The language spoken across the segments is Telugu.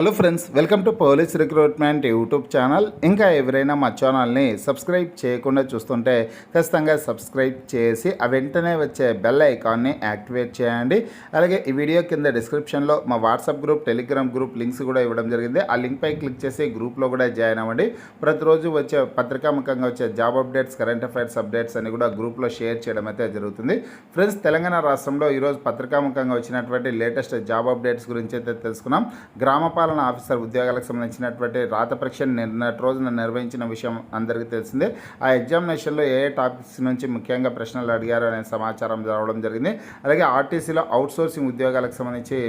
Hello friends welcome to police recruitment YouTube channel. ఇంకా ఎవరైనా మా ఛానల్ని సబ్స్క్రైబ్ చేయకుండా చూస్తుంటే ఖచ్చితంగా సబ్స్క్రైబ్ చేసి ఆ వెంటనే వచ్చే బెల్ ఐకాన్ని యాక్టివేట్ చేయండి. అలాగే ఈ వీడియో కింద డిస్క్రిప్షన్లో మా WhatsApp group Telegram group links కూడా ఇవ్వడం జరిగింది. ఆ లింక్పై క్లిక్ చేసి గ్రూప్లో కూడా జాయిన్ అవ్వండి. ప్రతిరోజు వచ్చే పత్రికాముఖంగా వచ్చే job updates current affairs updates అని కూడా గ్రూప్లో షేర్ చేయడం అయితే జరుగుతుంది. ఫ్రెండ్స్ తెలంగాణ రాష్ట్రంలో ఈరోజు పత్రికాముఖంగా వచ్చినటువంటి లేటెస్ట్ జాబ్ అప్డేట్స్ గురించి అయితే తెలుసుకున్నాం. గ్రామపాల గ్రామపాలన ఆఫీసర్ ఉద్యోగాలకు సంబంధించినటువంటి రాత పరీక్ష నిన్నటి రోజున నిర్వహించిన విషయం అందరికీ తెలిసిందే. ఆ ఎగ్జామినేషన్లో ఏ టాపిక్స్ నుంచి ముఖ్యంగా ప్రశ్నలు అడిగారు అనే సమాచారం రావడం జరిగింది. అలాగే ఆర్టీసీలో అవుట్సోర్సింగ్ ఉద్యోగాలకు సంబంధించి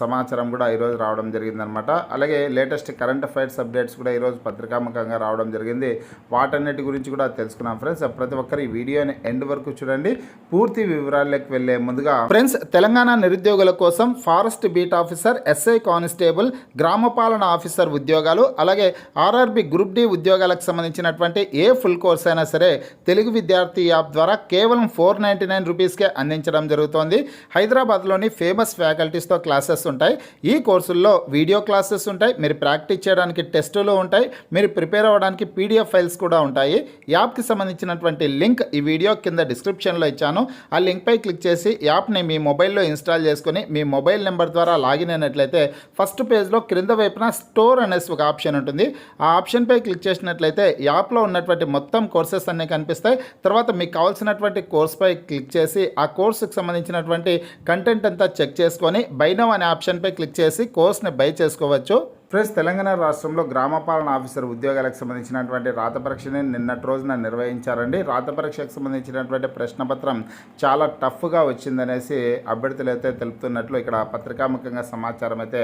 సమాచారం కూడా ఈరోజు రావడం జరిగిందనమాట అలాగే లేటెస్ట్ కరెంట్ అఫైర్స్ అప్డేట్స్ కూడా ఈరోజు పత్రికాముఖంగా రావడం జరిగింది. వాటన్నిటి గురించి కూడా తెలుసుకున్నాం ఫ్రెండ్స్. ప్రతి ఒక్కరు ఈ వీడియోని ఎండ్ వరకు చూడండి. పూర్తి వివరాల్లోకి వెళ్ళే ముందుగా ఫ్రెండ్స్ తెలంగాణ నిరుద్యోగుల కోసం forest beat officer SI constable గ్రామ పాలన ఆఫీసర్ ఉద్యోగాలు అలాగే ఆర్ఆర్బి గ్రూప్ డి ఉద్యోగాలకు సంబంధించినటువంటి ఏ ఫుల్ కోర్స్ అయినా సరే తెలుగు విద్యార్థి యాప్ ద్వారా కేవలం ఫోర్ నైంటీ నైన్ రూపీస్కే అందించడం జరుగుతోంది. హైదరాబాద్లోని ఫేమస్ ఫ్యాకల్టీస్తో క్లాసెస్ ఉంటాయి. ఈ కోర్సుల్లో వీడియో క్లాసెస్ ఉంటాయి. మీరు ప్రాక్టీస్ చేయడానికి టెస్టులు ఉంటాయి. మీరు ప్రిపేర్ అవ్వడానికి పీడిఎఫ్ ఫైల్స్ కూడా ఉంటాయి. యాప్కి సంబంధించినటువంటి లింక్ ఈ వీడియో కింద డిస్క్రిప్షన్లో ఇచ్చాను. ఆ లింక్పై క్లిక్ చేసి యాప్ని మీ మొబైల్లో ఇన్స్టాల్ చేసుకుని మీ మొబైల్ నెంబర్ ద్వారా లాగిన్ అయినట్లయితే ఫస్ట్ పేజ్లో క్రింద వైపున స్టోర్ అనేసి ఒక ఆప్షన్ ఉంటుంది. ఆ ఆప్షన్పై క్లిక్ చేసినట్లయితే యాప్లో ఉన్నటువంటి మొత్తం కోర్సెస్ అన్నీ కనిపిస్తాయి. తర్వాత మీకు కావాల్సినటువంటి కోర్స్పై క్లిక్ చేసి ఆ కోర్సుకు సంబంధించినటువంటి కంటెంట్ అంతా చెక్ చేసుకొని బైన నౌ అనే ఆప్షన్పై క్లిక్ చేసి కోర్స్ని బై చేసుకోవచ్చు. ఫ్రెండ్స్ తెలంగాణ రాష్ట్రంలో గ్రామ పాలన ఆఫీసర్ ఉద్యోగాలకు సంబంధించినటువంటి రాత పరీక్షని నిన్నటి రోజున నిర్వహించారండి. రాత పరీక్షకు సంబంధించినటువంటి ప్రశ్నపత్రం చాలా టఫ్గా వచ్చిందనేసి అభ్యర్థులు అయితే తెలుపుతున్నట్లు ఇక్కడ పత్రికాముఖంగా సమాచారం అయితే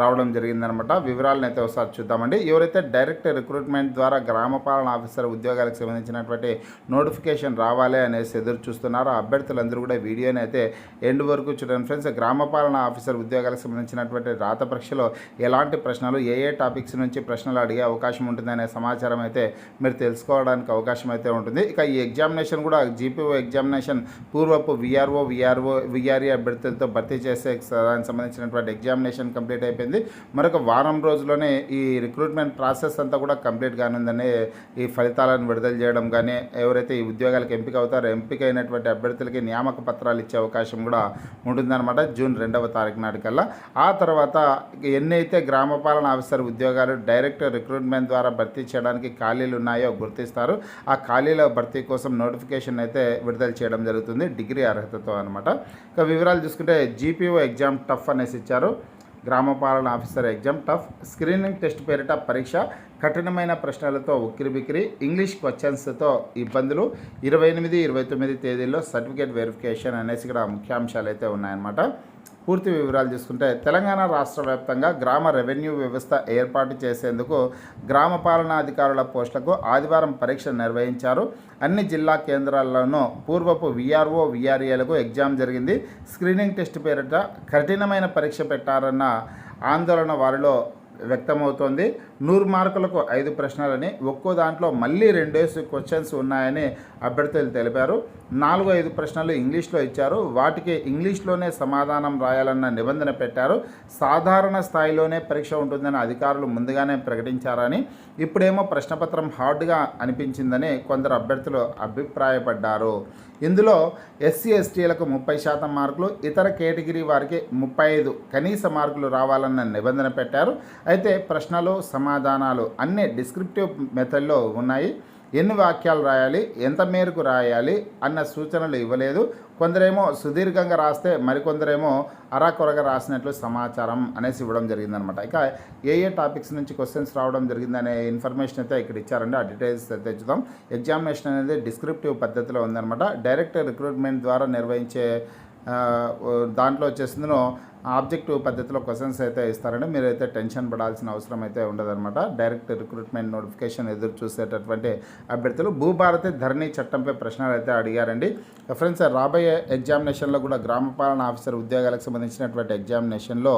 రావడం జరిగిందనమాట. వివరాలను అయితే ఒకసారి చూద్దామండి. ఎవరైతే డైరెక్ట్ రిక్రూట్మెంట్ ద్వారా గ్రామ పాలన ఆఫీసర్ ఉద్యోగాలకు సంబంధించినటువంటి నోటిఫికేషన్ రావాలి అనేసి ఎదురు చూస్తున్నారో. అభ్యర్థులందరూ కూడా వీడియోని అయితే ఎండ్ వరకు చూడండి. ఫ్రెండ్స్ గ్రామ పాలన ఆఫీసర్ ఉద్యోగాలకు సంబంధించినటువంటి రాత పరీక్షలో ఎలాంటి ప్రశ్నలు ఏ ఏ టాపిక్స్ నుంచి ప్రశ్నలు అడిగే అవకాశం ఉంటుందనే సమాచారం అయితే మీరు తెలుసుకోవడానికి అవకాశం అయితే ఉంటుంది. ఇక ఈ ఎగ్జామినేషన్ కూడా జీపీఓ ఎగ్జామినేషన్ పూర్వపు విఆర్ఓ విఆర్ఓ విఆర్ఈ అభ్యర్థులతో భర్తీ చేసే దానికి సంబంధించినటువంటి ఎగ్జామినేషన్ కంప్లీట్ అయిపోయింది. మరొక వారం రోజుల్లోనే ఈ రిక్రూట్మెంట్ ప్రాసెస్ అంతా కూడా కంప్లీట్ కానుందని ఈ ఫలితాలను విడుదల చేయడం కానీ ఎవరైతే ఈ ఉద్యోగాలకు ఎంపిక అవుతారో ఎంపిక అయినటువంటి అభ్యర్థులకి నియామక పత్రాలు ఇచ్చే అవకాశం కూడా ఉంటుందన్నమాట జూన్ రెండవ తారీఖు నాటికల్లా. ఆ తర్వాత ఎన్నైతే అయితే గ్రామ పాలన ఆఫీసర్ ఉద్యోగాలు డైరెక్ట్ రిక్రూట్మెంట్ ద్వారా భర్తీ చేయడానికి ఖాళీలు ఉన్నాయో గుర్తిస్తారు. ఆ ఖాళీల భర్తీ కోసం నోటిఫికేషన్ అయితే విడుదల చేయడం జరుగుతుంది. డిగ్రీ అర్హతతో అనమాట ఇక వివరాలు చూసుకుంటే జీపీఓ ఎగ్జామ్ టఫ్ అనేసి ఇచ్చారు. గ్రామ పాలన officer exam tough. Screening test పేరిట పరీక్ష కఠినమైన ప్రశ్నలతో ఉక్కిరిబిక్కిరి ఇంగ్లీష్ క్వశ్చన్స్తో ఇబ్బందులు. ఇరవై ఎనిమిది ఇరవై తొమ్మిది తేదీల్లో సర్టిఫికేట్ వెరిఫికేషన్ అనేసి ఇక్కడ ముఖ్యాంశాలు అయితే ఉన్నాయన్నమాట. పూర్తి వివరాలు చూసుకుంటే తెలంగాణ రాష్ట్ర వ్యాప్తంగా గ్రామ రెవెన్యూ వ్యవస్థ ఏర్పాటు చేసేందుకు గ్రామ పాలనాధికారుల పోస్టులకు ఆదివారం పరీక్ష నిర్వహించారు. అన్ని జిల్లా కేంద్రాల్లోనూ పూర్వపు విఆర్ఓ విఆర్ఏలకు ఎగ్జామ్ జరిగింది. స్క్రీనింగ్ టెస్ట్ పేరిట కఠినమైన పరీక్ష పెట్టారన్న ఆందోళన వారిలో వ్యక్తమవుతోంది. నూరు మార్కులకు ఐదు ప్రశ్నలని ఒక్కో దాంట్లో మళ్ళీ రెండేసి క్వశ్చన్స్ ఉన్నాయని అభ్యర్థులు తెలిపారు. నాలుగు ఐదు ప్రశ్నలు ఇంగ్లీష్లో ఇచ్చారు. వాటికి ఇంగ్లీష్లోనే సమాధానం రాయాలన్న నిబంధన పెట్టారు. సాధారణ స్థాయిలోనే పరీక్ష ఉంటుందని అధికారులు ముందుగానే ప్రకటించారని ఇప్పుడేమో ప్రశ్నపత్రం హార్డ్గా అనిపించిందని కొందరు అభ్యర్థులు అభిప్రాయపడ్డారు. ఇందులో ఎస్సీ ఎస్టీలకు ముప్పై శాతం మార్కులు ఇతర కేటగిరీ వారికి ముప్పై ఐదు కనీస మార్కులు రావాలన్న నిబంధన పెట్టారు. అయితే ప్రశ్నలు సమాధానాలు అన్నీ డిస్క్రిప్టివ్ మెథడ్లో ఉన్నాయి. ఎన్ని వాక్యాలు రాయాలి? ఎంత మేరకు రాయాలి? అన్న సూచనలు ఇవ్వలేదు. కొందరేమో సుదీర్ఘంగా రాస్తే మరికొందరేమో అరాకొరగా రాసినట్లు సమాచారం అనేసి ఇవ్వడం జరిగిందనమాట ఇక ఏ ఏ టాపిక్స్ నుంచి క్వశ్చన్స్ రావడం జరిగిందనే ఇన్ఫర్మేషన్ అయితే ఇక్కడ ఇచ్చారండి. ఆ డీటెయిల్స్ అయితే చూద్దాం ఎగ్జామినేషన్ అనేది డిస్క్రిప్టివ్ పద్ధతిలో ఉందన్నమాట. డైరెక్ట్ రిక్రూట్మెంట్ ద్వారా నిర్వహించే దాంట్లో వచ్చేసిందో ఆబ్జెక్టివ్ పద్ధతిలో క్వశ్చన్స్ అయితే ఇస్తారండి. మీరైతే టెన్షన్ పడాల్సిన అవసరం అయితే ఉండదన్నమాట. డైరెక్ట్ రిక్రూట్మెంట్ నోటిఫికేషన్ ఎదురు చూసేటటువంటి అభ్యర్థులు భూభారతి ధరణి చట్టంపై ప్రశ్నలు అయితే అడిగారండి. ఫ్రెండ్స్ రాబోయే ఎగ్జామినేషన్లో కూడా గ్రామపాలన ఆఫీసర్ ఉద్యోగాలకు సంబంధించినటువంటి ఎగ్జామినేషన్లో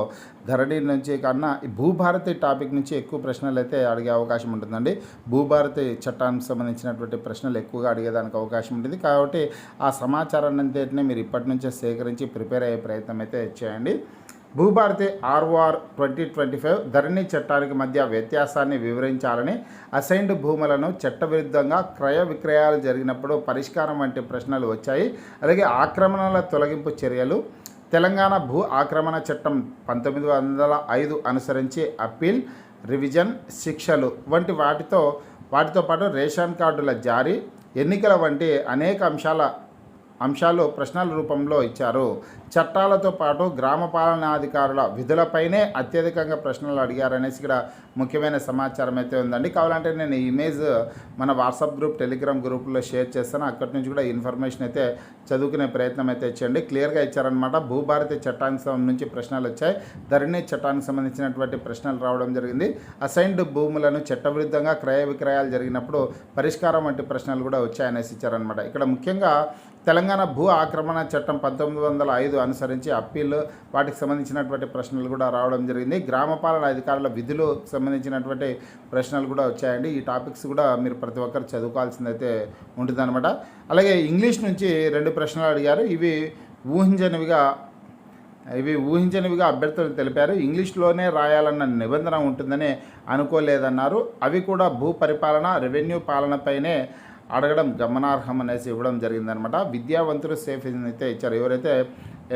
ధరణి నుంచి కన్నా భూభారతి టాపిక్ నుంచి ఎక్కువ ప్రశ్నలు అయితే అడిగే అవకాశం ఉంటుందండి. భూభారతి చట్టానికి సంబంధించినటువంటి ప్రశ్నలు ఎక్కువగా అడిగేదానికి అవకాశం ఉంటుంది. కాబట్టి ఆ సమాచారాన్ని అంతటిని మీరు ఇప్పటి నుంచే సేకరించి ప్రిపేర్ అయ్యే ప్రయత్నం అయితే చేయండి. Bhubharati ROR twenty twenty five Dharani చట్టానికి మధ్య వ్యత్యాసాన్ని వివరించాలని అసైన్డ్ భూములను చట్టవిరుద్ధంగా క్రయ విక్రయాలు జరిగినప్పుడు పరిష్కారం వంటి ప్రశ్నలు వచ్చాయి. అలాగే ఆక్రమణల తొలగింపు చర్యలు తెలంగాణ భూ ఆక్రమణ చట్టం పంతొమ్మిది వందల ఐదు అనుసరించి అప్పీల్ రివిజన్ శిక్షలు వంటి వాటితో వాటితో పాటు రేషన్ కార్డుల జారీ ఎన్నికల వంటి అనేక అంశాల అంశాలు ప్రశ్నల రూపంలో ఇచ్చారు. చట్టాలతో పాటు గ్రామ పాలనాధికారుల విధులపైనే అత్యధికంగా ప్రశ్నలు అడిగారనేసి ఇక్కడ ముఖ్యమైన సమాచారం అయితే ఉందండి. కావాలంటే నేను ఈ ఇమేజ్ మన వాట్సాప్ గ్రూప్ టెలిగ్రామ్ గ్రూప్లో షేర్ చేస్తాను. అక్కడి నుంచి కూడా ఇన్ఫర్మేషన్ అయితే చదువుకునే ప్రయత్నం అయితే చేయండి. క్లియర్గా ఇచ్చారనమాట భూభారతి చట్టానికి సంబంధించి నుంచి ప్రశ్నలు వచ్చాయి. ధరణి చట్టానికి సంబంధించినటువంటి ప్రశ్నలు రావడం జరిగింది. అసైన్డ్ భూములను చట్టవిరుద్ధంగా క్రయ విక్రయాలు జరిగినప్పుడు పరిష్కారం వంటి ప్రశ్నలు కూడా వచ్చాయనేసి ఇచ్చారనమాట ఇక్కడ ముఖ్యంగా తెలంగాణ భూ ఆక్రమణ చట్టం పంతొమ్మిది వందల ఐదు అనుసరించి అప్పీల్ వాటికి సంబంధించినటువంటి ప్రశ్నలు కూడా రావడం జరిగింది. గ్రామపాలన అధికారుల విధులు సంబంధించినటువంటి ప్రశ్నలు కూడా వచ్చాయండి. ఈ టాపిక్స్ కూడా మీరు ప్రతి ఒక్కరు చదువుకోవాల్సిందైతే ఉంటుందన్నమాట. అలాగే ఇంగ్లీష్ నుంచి రెండు ప్రశ్నలు అడిగారు. ఇవి ఊహించనివిగా ఇవి ఊహించనివిగా అభ్యర్థులు తెలిపారు. ఇంగ్లీష్లోనే రాయాలన్న నిబంధన ఉంటుందని అనుకోలేదన్నారు. అవి కూడా భూ పరిపాలన రెవెన్యూ పాలనపైనే అడగడం గమనార్హం అనేసి ఇవ్వడం జరిగిందనమాట. విద్యావంతులు సేఫ్ అయితే ఇచ్చారు. ఎవరైతే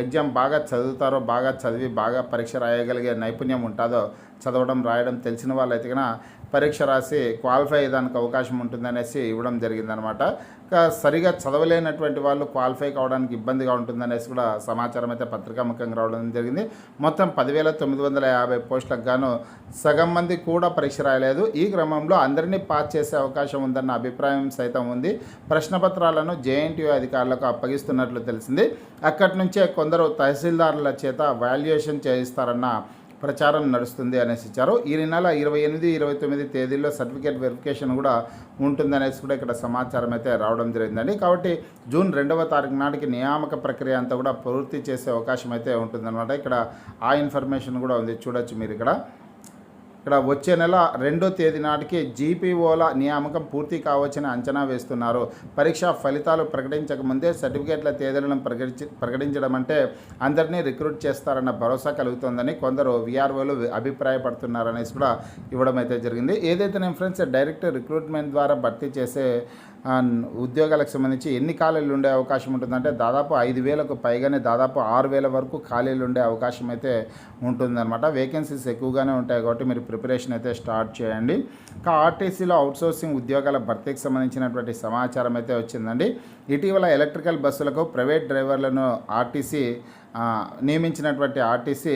ఎగ్జామ్ బాగా చదువుతారో బాగా చదివి బాగా పరీక్ష రాయగలిగే నైపుణ్యం ఉంటుందో చదవడం రాయడం తెలిసిన వాళ్ళైతే కనుక పరీక్ష రాసి క్వాలిఫై అయ్యేదానికి అవకాశం ఉంటుందనేసి ఇవ్వడం జరిగిందనమాట. సరిగా చదవలేనటువంటి వాళ్ళు క్వాలిఫై కావడానికి ఇబ్బందిగా ఉంటుందనేసి కూడా సమాచారం అయితే పత్రికాముఖంగా రావడం జరిగింది. మొత్తం పదివేల తొమ్మిది వందల యాభై పోస్టులకు గాను సగం మంది కూడా పరీక్ష రాయలేదు. ఈ క్రమంలో అందరినీ పాస్ చేసే అవకాశం ఉందన్న అభిప్రాయం సైతం ఉంది. ప్రశ్నపత్రాలను జేఎన్టీయూ అధికారులకు అప్పగిస్తున్నట్లు తెలిసింది. అక్కడి నుంచే కొందరు తహసీల్దారుల చేత వాల్యుయేషన్ చేయిస్తారన్న ప్రచారం నడుస్తుంది అనేసి ఇచ్చారు. ఈ నెల ఇరవై ఎనిమిది ఇరవై తొమ్మిది తేదీల్లో సర్టిఫికేట్ వెరిఫికేషన్ కూడా ఉంటుందనేసి కూడా ఇక్కడ సమాచారం అయితే రావడం జరిగిందండి. కాబట్టి జూన్ రెండవ తారీఖు నాటికి నియామక ప్రక్రియ అంతా కూడా పూర్తి చేసే అవకాశం అయితే ఉంటుందన్నమాట. ఇక్కడ ఆ ఇన్ఫర్మేషన్ కూడా ఉంది. చూడొచ్చు మీరు ఇక్కడ. ఇక్కడ వచ్చే నెల రెండో తేదీ నాటికి జీపీఓల నియామకం పూర్తి కావచ్చని అంచనా వేస్తున్నారు. పరీక్ష ఫలితాలు ప్రకటించక ముందే సర్టిఫికేట్ల తేదీలను ప్రకటించి ప్రకటించడం అంటే అందరినీ రిక్రూట్ చేస్తారన్న భరోసా కలుగుతోందని కొందరు విఆర్ఓలు అభిప్రాయపడుతున్నారనేసి కూడా ఇవ్వడం అయితే జరిగింది. ఏదైతే నేను ఫ్రెండ్స్ డైరెక్ట్ రిక్రూట్మెంట్ ద్వారా భర్తీ చేసే ఉద్యోగాలకు సంబంధించి ఎన్ని ఖాళీలు ఉండే అవకాశం ఉంటుందంటే దాదాపు ఐదు వేలకు పైగానే దాదాపు ఆరు వేల వరకు ఖాళీలు ఉండే అవకాశం అయితే ఉంటుందన్నమాట. వేకెన్సీస్ ఎక్కువగానే ఉంటాయి కాబట్టి మీరు ప్రిపరేషన్ అయితే స్టార్ట్ చేయండి. ఇంకా ఆర్టీసీలో అవుట్సోర్సింగ్ ఉద్యోగాల భర్తీకి సంబంధించినటువంటి సమాచారం అయితే వచ్చిందండి. ఇటీవల ఎలక్ట్రికల్ బస్సులకు ప్రైవేట్ డ్రైవర్లను ఆర్టీసీ నియమించినటువంటి ఆర్టీసీ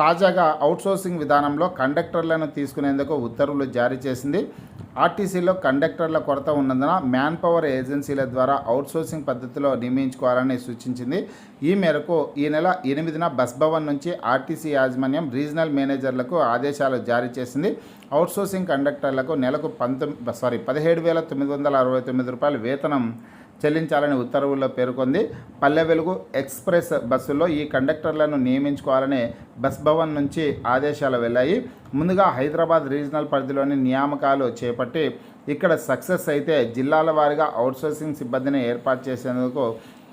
తాజాగా అవుట్సోర్సింగ్ విధానంలో కండక్టర్లను తీసుకునేందుకు ఉత్తర్వులు జారీ చేసింది. ఆర్టీసీలో కండక్టర్ల కొరత ఉన్నందున మ్యాన్ పవర్ ఏజెన్సీల ద్వారా అవుట్సోర్సింగ్ పద్ధతిలో నియమించుకోవాలని సూచించింది. ఈ మేరకు ఈ నెల ఎనిమిదిన బస్ భవన్ నుంచి ఆర్టీసీ యాజమాన్యం రీజనల్ మేనేజర్లకు ఆదేశాలు జారీ చేసింది. అవుట్సోర్సింగ్ కండక్టర్లకు నెలకు పంతొమ్మిది సారీ పదిహేడు వేల తొమ్మిది వందల అరవై తొమ్మిది రూపాయల వేతనం చెల్లించాలని ఉత్తర్వుల్లో పేర్కొంది. పల్లె వెలుగు ఎక్స్ప్రెస్ బస్సులో ఈ కండక్టర్లను నియమించుకోవాలని బస్ భవన్ నుంచి ఆదేశాలు వెళ్ళాయి ముందుగా హైదరాబాద్ రీజనల్ పరిధిలోని నియామకాలు చేపట్టి ఇక్కడ సక్సెస్ అయితే జిల్లాల వారీగా అవుట్సోర్సింగ్ సిబ్బందిని ఏర్పాటు చేసేందుకు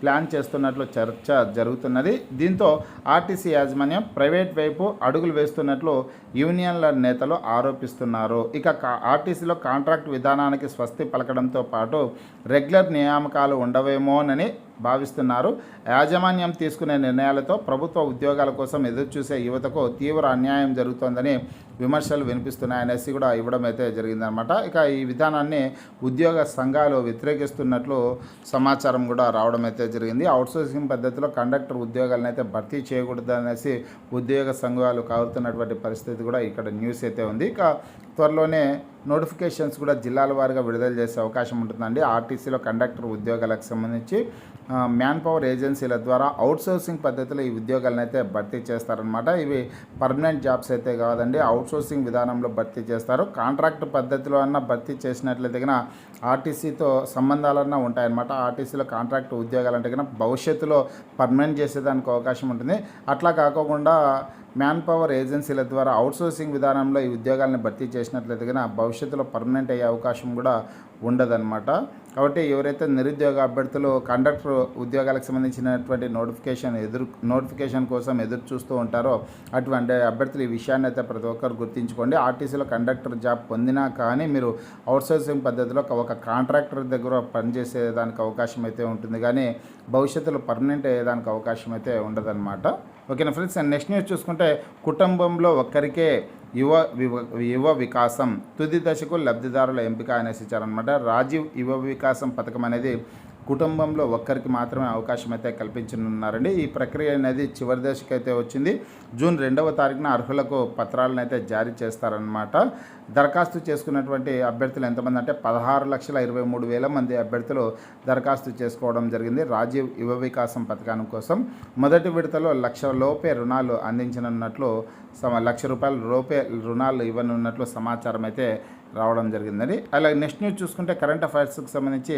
ప్లాన్ చేస్తున్నట్లు చర్చ జరుగుతున్నది. దీంతో ఆర్టీసీ యాజమాన్యం ప్రైవేట్ వైపు అడుగులు వేస్తున్నట్లు యూనియన్ల నేతలు ఆరోపిస్తున్నారు. ఇక కా- ఆర్టీసీలో కాంట్రాక్ట్ విధానానికి స్వస్తి పలకడంతో పాటు రెగ్యులర్ నియామకాలు ఉండవేమోనని భావిస్తున్నారు. యాజమాన్యం తీసుకునే నిర్ణయాలతో ప్రభుత్వ ఉద్యోగాల కోసం ఎదురుచూసే యువతకు తీవ్ర అన్యాయం జరుగుతోందని విమర్శలు వినిపిస్తున్నాయనేసి కూడా ఇవ్వడం అయితే జరిగిందనమాట ఇక ఈ విధానాన్ని ఉద్యోగ సంఘాలు వ్యతిరేకిస్తున్నట్లు సమాచారం కూడా రావడం అయితే జరిగింది. అవుట్సోర్సింగ్ పద్ధతిలో కండక్టర్ ఉద్యోగాలను అయితే భర్తీ చేయకూడదు అనేసి ఉద్యోగ సంఘాలు కావుతున్నటువంటి పరిస్థితి కూడా ఇక్కడ న్యూస్ అయితే ఉంది. ఇక త్వరలోనే నోటిఫికేషన్స్ కూడా జిల్లాల వారీగా విడుదల చేసే అవకాశం ఉంటుందండి. ఆర్టీసీలో కండక్టర్ ఉద్యోగాలకు సంబంధించి మ్యాన్ పవర్ ఏజెన్సీల ద్వారా అవుట్సోర్సింగ్ పద్ధతిలో ఈ ఉద్యోగాలను అయితే భర్తీ చేస్తారనమాట ఇవి పర్మనెంట్ జాబ్స్ అయితే కాదండి అవుట్సోర్సింగ్ విధానంలో భర్తీ చేస్తారు. కాంట్రాక్ట్ పద్ధతిలో అన్న భర్తీ చేసినట్లయితే కన్నా ఆర్టీసీతో సంబంధాలన్నా ఉంటాయన్నమాట. ఆర్టీసీలో కాంట్రాక్ట్ ఉద్యోగాలంటే కన్నా భవిష్యత్తులో పర్మనెంట్ చేసేదానికి అవకాశం ఉంటుంది. అట్లా కాకుండా మ్యాన్ పవర్ ఏజెన్సీల ద్వారా అవుట్సోర్సింగ్ విధానంలో ఈ ఉద్యోగాలను భర్తీ చేసినట్లయితే కన్నా భవిష్యత్తులో పర్మనెంట్ అయ్యే అవకాశం కూడా ఉండదన్నమాట. కాబట్టి ఎవరైతే నిరుద్యోగ అభ్యర్థులు కండక్టర్ ఉద్యోగాలకు సంబంధించినటువంటి నోటిఫికేషన్ ఎదురు నోటిఫికేషన్ కోసం ఎదురు చూస్తూ ఉంటారో అటువంటి అభ్యర్థులు ఈ విషయాన్ని అయితే ప్రతి ఒక్కరు గుర్తుంచుకోండి. ఆర్టీసీలో కండక్టర్ జాబ్ పొందినా కానీ మీరు అవుట్సోర్సింగ్ పద్ధతిలో ఒక- కాంట్రాక్టర్ దగ్గర పనిచేసేదానికి అవకాశం అయితే ఉంటుంది. కానీ భవిష్యత్తులో పర్మనెంట్ అయ్యేదానికి అవకాశం అయితే ఉండదన్నమాట. ఓకేనా ఫ్రెండ్స్? నెక్స్ట్ న్యూస్ చూసుకుంటే కుటుంబంలో ఒక్కరికే యువ వివ- యువ వికాసం. తుది దశకు లబ్ధిదారుల ఎంపిక అనేసి ఇచ్చారనమాట రాజీవ్ యువ వికాసం పథకం అనేది కుటుంబంలో ఒక్కరికి మాత్రమే అవకాశం అయితే కల్పించనున్నారండి. ఈ ప్రక్రియ అనేది చివరి దశకు అయితే వచ్చింది. జూన్ రెండవ తారీఖున అర్హులకు పత్రాలను అయితే జారీ చేస్తారనమాట దరఖాస్తు చేసుకున్నటువంటి అభ్యర్థులు ఎంతమంది అంటే పదహారు లక్షల ఇరవై మూడు వేల మంది అభ్యర్థులు దరఖాస్తు చేసుకోవడం జరిగింది. రాజీవ్ యువ వికాసం పథకాన్ని కోసం మొదటి విడతలో లక్ష లోపే రుణాలు అందించనున్నట్లు సమ లక్ష రూపాయల లోపే రుణాలు ఇవ్వనున్నట్లు సమాచారం అయితే రావడం జరిగిందండి. అలాగే నెక్స్ట్ న్యూస్ చూసుకుంటే కరెంట్ అఫైర్స్కి సంబంధించి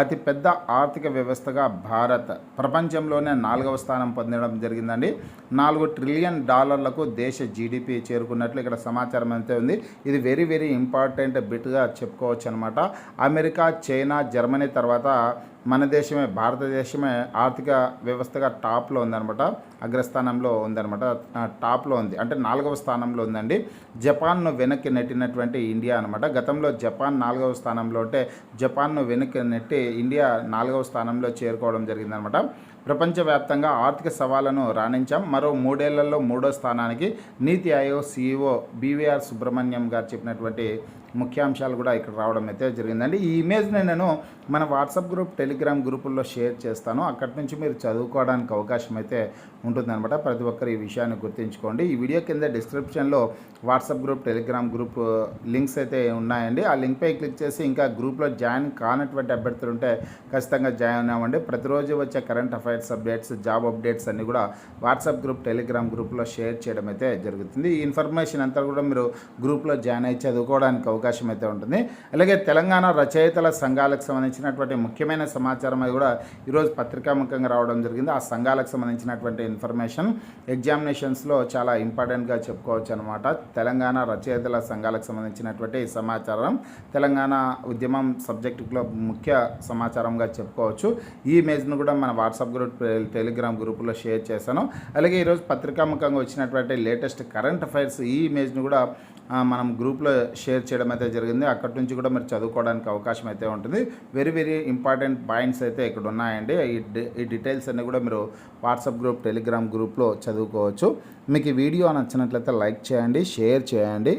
అతి పెద్ద ఆర్థిక వ్యవస్థగా భారత్ ప్రపంచంలోనే నాలుగవ స్థానం పొందడం జరిగిందండి. నాలుగు ట్రిలియన్ డాలర్లకు దేశ జీడిపి చేరుకున్నట్లు ఇక్కడ సమాచారం అయితే ఉంది. ఇది వెరీ వెరీ ఇంపార్టెంట్ బిట్గా చెప్పుకోవచ్చు అనమాట అమెరికా చైనా జర్మనీ తర్వాత మన దేశమే భారతదేశమే ఆర్థిక వ్యవస్థగా టాప్లో ఉందన్నమాట. అగ్రస్థానంలో ఉందన్నమాట. టాప్లో ఉంది. అంటే నాలుగవ స్థానంలో ఉందండి. జపాన్ను వెనక్కి నెట్టినటువంటి ఇండియా అనమాట గతంలో జపాన్ నాలుగవ స్థానంలో ఉంటే జపాన్ను వెనక్కి నెట్టి ఇండియా నాలుగవ స్థానంలో చేరుకోవడం జరిగిందనమాట ప్రపంచవ్యాప్తంగా ఆర్థిక సవాళ్ళను రాణించాం. మరో మూడేళ్ళలో మూడో స్థానానికి నీతి ఆయోగ్ సీఈఓ బీవీఆర్ సుబ్రహ్మణ్యం గారు చెప్పినటువంటి ముఖ్యాంశాలు కూడా ఇక్కడ రావడం అయితే జరిగిందండి. ఈ ఇమేజ్ని నేను మన వాట్సాప్ గ్రూప్ టెలిగ్రామ్ గ్రూపుల్లో షేర్ చేస్తాను. అక్కడి నుంచి మీరు చదువుకోవడానికి అవకాశం అయితే ఉంటుందన్నమాట. ప్రతి ఒక్కరు ఈ విషయాన్ని గుర్తుంచుకోండి. ఈ వీడియో కింద డిస్క్రిప్షన్లో WhatsApp group Telegram group uh, links అయితే ఉన్నాయండి. ఆ లింక్పై క్లిక్ చేసి ఇంకా గ్రూప్లో జాయిన్ కానటువంటి అభ్యర్థులు ఉంటే ఖచ్చితంగా జాయిన్ అవ్వండి. ప్రతిరోజు వచ్చే current affairs updates job updates అన్నీ కూడా వాట్సాప్ గ్రూప్ టెలిగ్రామ్ గ్రూప్లో షేర్ చేయడం అయితే జరుగుతుంది. ఈ ఇన్ఫర్మేషన్ అంతా కూడా మీరు గ్రూప్లో జాయిన్ అయ్యి చదువుకోవడానికి అవకాశం అయితే ఉంటుంది. అలాగే తెలంగాణ రచయితల సంఘాలకు సంబంధించినటువంటి ముఖ్యమైన సమాచారం అది కూడా ఈరోజు పత్రికాముఖంగా రావడం జరిగింది. ఆ సంఘాలకు సంబంధించినటువంటి ఇన్ఫర్మేషన్ ఎగ్జామినేషన్స్లో చాలా ఇంపార్టెంట్గా చెప్పుకోవచ్చు అనమాట తెలంగాణ రచయితల సంఘాలకు సంబంధించినటువంటి సమాచారం తెలంగాణ ఉద్యమం సబ్జెక్టులో ముఖ్య సమాచారంగా చెప్పుకోవచ్చు. ఈ ఇమేజ్ను కూడా మన వాట్సాప్ గ్రూప్ టెలిగ్రామ్ గ్రూపులో షేర్ చేశాను. అలాగే ఈరోజు పత్రికాముఖంగా వచ్చినటువంటి లేటెస్ట్ కరెంట్ అఫైర్స్ ఈ ఇమేజ్ను కూడా మనం గ్రూప్లో షేర్ చేయడం అయితే జరిగింది. అక్కడి నుంచి కూడా మీరు చదువుకోవడానికి అవకాశం అయితే ఉంటుంది. వెరీ వెరీ ఇంపార్టెంట్ పాయింట్స్ అయితే ఇక్కడ ఉన్నాయండి. ఈ ఈ డీటెయిల్స్ అన్నీ కూడా మీరు వాట్సాప్ గ్రూప్ టెలిగ్రామ్ గ్రూప్లో చదువుకోవచ్చు. మీకు ఈ వీడియో నచ్చినట్లయితే లైక్ చేయండి షేర్ చేయండి.